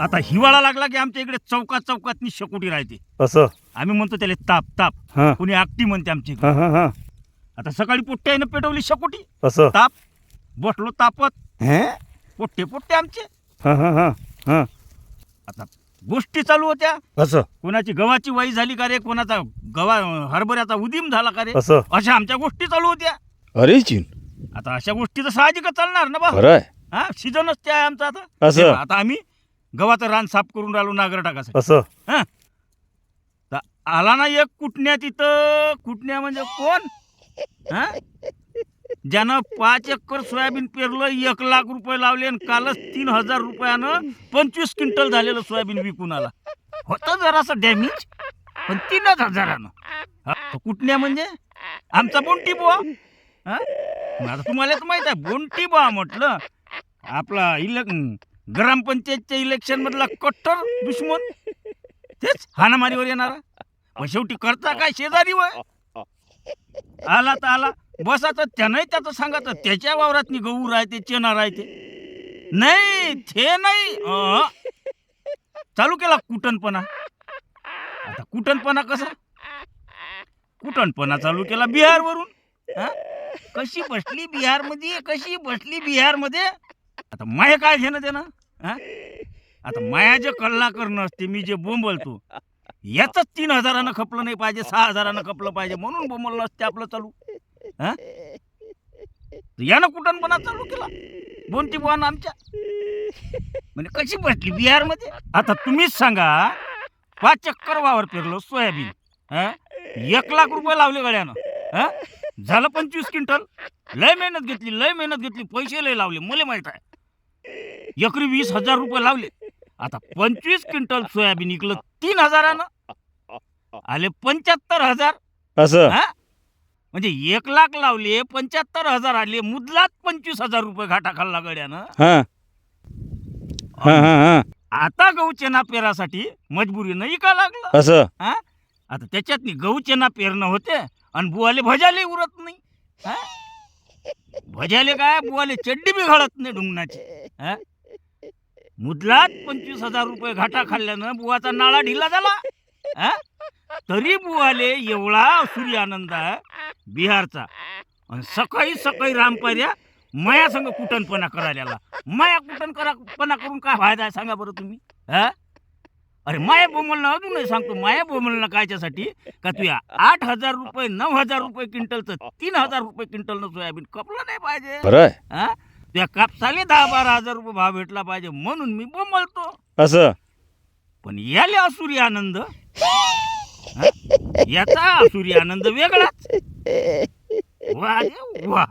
आता हिवाळा लागला की आमच्या इकडे चौकात चौकात शेकोटी राहते. असं? आम्ही म्हणतो त्याला ताप ताप. हा. कुणी आकटी म्हणते आमची हा हा हा. आता सकाळी पोट्ट्यानं पेटवली शेकोटी? असं? ताप. बसलो तापत. हे? पोट्टे पोट्टे आमचे. हा हा हा हा. आता गोष्टी चालू होत्या. असं? कोणाची गव्हाची वाई झाली का रे? कोणाचा गव्हा हरभऱ्याचा उदीम झाला का रे? असं? अशा आमच्या गोष्टी चालू होत्या. अरे चीन. आता अशा गोष्टी तर साहजिकच चालणार ना बा हा सीझनच ते आहे आमचा आता. असं? तेव्हा आता आम्ही गव्हाचं रान साफ करून राहिलो नागर टाकासाठी असं? हा. तर आला ना एक कुटण्या तिथं. कुटण्या म्हणजे कोण? हा? ज्यानं पाच एकर सोयाबीन पेरलं एक लाख रुपये लावले आणि कालच तीन हजार रुपयानं पंचवीस क्विंटल झालेलं सोयाबीन विकून आला. होतं जरासं डॅमेज पण तीनच हजारानं. तो कुटण्या म्हणजे? आमचा बोंटी बुवा. हा? आता तुम्हाला तर माहीत आहे बोंटी बुवा म्हटलं आपला इलेक ग्रामपंचायतच्या इलेक्शन मधला कट्टर दुश्मन. तेच हाणामारीवर येणारा. मग शेवटी करता काय शेजारी वय आला तर आला. बसाचं त्यानंही त्याचं सांगायचं त्याच्या वावरात गहू राहते चेना राहते नाही ते. नाही चालू केला कुटणपणा आता कुटणपणा कसा? कुटणपणा चालू केला बिहारवरून. कशी बसली बिहारमध्ये? कशी बसली बिहारमध्ये? आता माय काय घेणं देणं हा? आता माया जे कल्ला करणं असते मी जे बोंबलतो. याच तीन हजारानं खपलं नाही पाहिजे सहा हजारानं खपलं पाहिजे म्हणून बोंबललं असते आपलं चालू. हा? तर यानं कुटणपणा चालू केला? बोनती बुवानं आमच्या. म्हणजे कशी बसली बिहारमध्ये? आता तुम्हीच सांगा पाच चक्कर वावर पेरलो सोयाबीन हा? एक लाख रुपये लावले गड्यानं हा? झालं पंचवीस क्विंटल? लय मेहनत घेतली लय मेहनत घेतली पैसे लय लावले मला माहीत आहे. एकरी वीस हजार रुपये लावले. आता पंचवीस क्विंटल सोयाबीन इकलं तीन हजारानं. आले पंच्याहत्तर हजार. असं? हा? म्हणजे एक लाख लावले पंच्याहत्तर हजार आले मुदलात पंचवीस हजार रुपये घाटा खाल्ला गड्यानं. हा. हा हा हा. आता गहू चेना पेरासाठी मजबुरीनं इका लागलं. असं? हा? आता त्याच्यात गहू चेना पेरणं होते आणि बुवाले भजाले उरत नाही. हा? भजाले काय? बुवाले चड्डी बी घालत नाही ढुंगणाची हा? मुदलात पंचवीस हजार रुपये घाटा खाल्ल्यानं बुवाचा नाळा ढिला झाला. हा? तरी बुवाले एवढा सूर्य आनंद आहे बिहारचा. आणि सकाळी सकाळी रामपाऱ्या माया संग कुटणपणा करायला. माया कुटण करा पणा करून काय फायदा आहे सांगा बरं तुम्ही? हा? अरे माया बोमलनं अजूनही सांगतो माया बोमलनं कायच्यासाठी का तुया आठ हजार रुपये नऊ हजार रुपये क्विंटलचं तीन हजार रुपये क्विंटलनं सोयाबीन कपलं नाही पाहिजे. हा? तुया कापसाले दहा बारा हजार रुपये भाव भेटला पाहिजे म्हणून मी बोमलतो असं? पण याले असुरी आनंद? हा? याचा असुरी आनंद वेगळाच. वा रे वा.